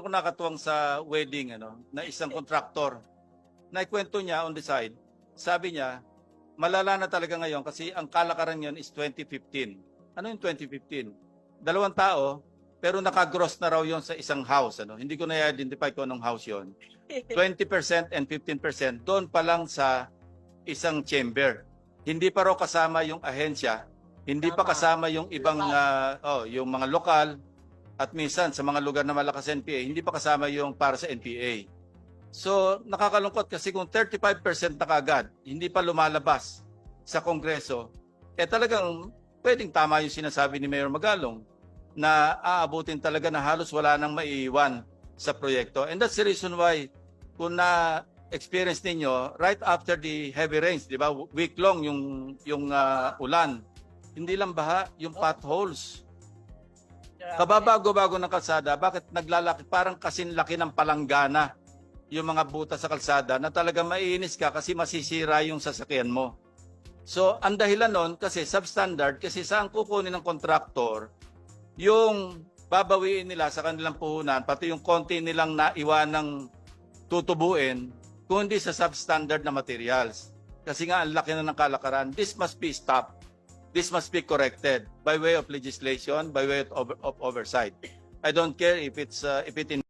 ko nakatuwang sa wedding ano na isang kontraktor. Na ikwento niya on the side. Sabi niya malala na talaga ngayon kasi ang kalakaran niyon is 2015 ano yung 2015 dalawang tao pero nakagross na raw yon sa isang house ano. Hindi ko na identify kung anong house yon 20% and 15% doon pa lang sa isang chamber. Hindi pa raw kasama yung ahensya hindi pa kasama yung ibang ah, oh yung mga lokal at minsan sa mga lugar na malakas NPA, hindi pa kasama yung para sa NPA. So, nakakalungkot kasi kung 35% na kagad, hindi pa lumalabas sa Kongreso, eh talagang pwedeng tama yung sinasabi ni Mayor Magalong na aabutin talaga na halos wala nang maiiwan sa proyekto. And that's the reason why kung na experience ninyo right after the heavy rains, 'di ba? Week long yung yung ah, ulan. Hindi lang baha, yung potholes. Kababago-bago ng kalsada, bakit naglalaki parang kasin laki ng palanggana yung mga buta sa kalsada na talaga maiinis ka kasi masisira yung sasakyan mo. So, ang dahilan nun kasi substandard kasi saan kukunin ng kontraktor yung babawiin nila sa kanilang puhunan pati yung konti nilang naiwan ng tutubuin kundi sa substandard na materials. Kasi nga ang laki na ng kalakaran. This must be stopped this must be corrected by way of legislation, by way of, of oversight. I don't care if it's uh, if it